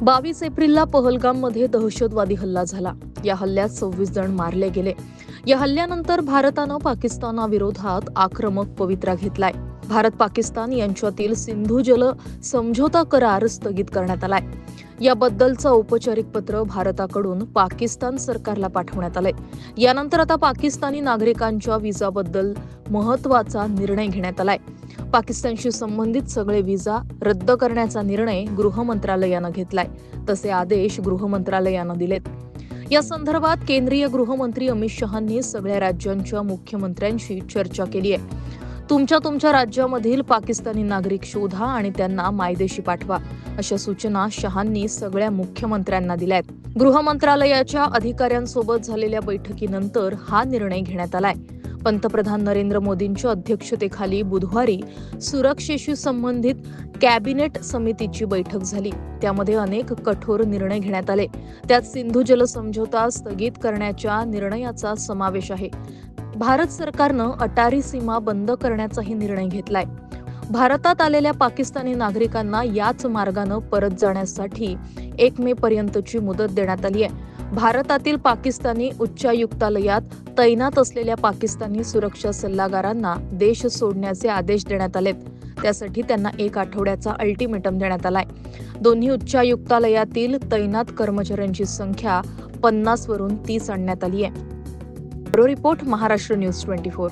बावीस एप्रिलला पहलगाममध्ये दहशतवादी हल्ला झाला. या हल्ल्यात सव्वीस जण मारले गेले. या हल्ल्यानंतर भारतानं पाकिस्तानाविरोधात आक्रमक पवित्रा घेतलाय. भारत पाकिस्तान यांच्यातील सिंधू जल समझोता करार स्थगित करण्यात आलाय. याबद्दलचं औपचारिक पत्र भारताकडून पाकिस्तान सरकारला पाठवण्यात आलंय. यानंतर आता पाकिस्तानी नागरिकांच्या विजाबद्दल महत्त्वाचा निर्णय घेण्यात आलाय. पाकिस्तानशी संबंधित सगळे विजा रद्द करण्याचा निर्णय गृह मंत्रालयानं घेतलाय. तसे आदेश गृह मंत्रालयानं दिलेत. या संदर्भात केंद्रीय गृहमंत्री अमित शहांनी सगळ्या राज्यांच्या मुख्यमंत्र्यांशी चर्चा केली आहे. तुमच्या तुमच्या राज्यामधील पाकिस्तानी नागरिक शोधा आणि त्यांना मायदेशी पाठवा अशा सूचना शहांनी सगळ्या मुख्यमंत्र्यांना दिल्यात. गृह मंत्रालयाच्या अधिकाऱ्यांसोबत झालेल्या बैठकीनंतर हा निर्णय घेण्यात आलाय. पंतप्रधान नरेंद्र मोदींच्या अध्यक्षतेखाली बुधवारी सुरक्षेशी संबंधित कॅबिनेट समितीची बैठक झाली. त्यामध्ये अनेक कठोर निर्णय घेण्यात आले. त्यात सिंधू जल समझोता स्थगित करण्याच्या निर्णयाचा समावेश आहे. भारत सरकारनं अटारी सीमा बंद करण्याचाही निर्णय घेतलाय. भारतात आलेल्या पाकिस्तानी नागरिकांना याच मार्गानं परत जाण्यासाठी एक मे पर्यंतची मुदत देण्यात आली आहे भारतातील पाकिस्तानी उच्चायुक्तालयात तैनात असलेल्या पाकिस्तानी सुरक्षा सल्लागारांना देश सोडण्याचे आदेश देण्यात आलेत. त्यासाठी त्यांना एक आठवड्याचा अल्टिमेटम देण्यात आलाय. दोन्ही उच्चायुक्तालयातील तैनात कर्मचाऱ्यांची संख्या पन्नास वरून तीस आणण्यात आली आहे bureau report Maharashtra news twenty four.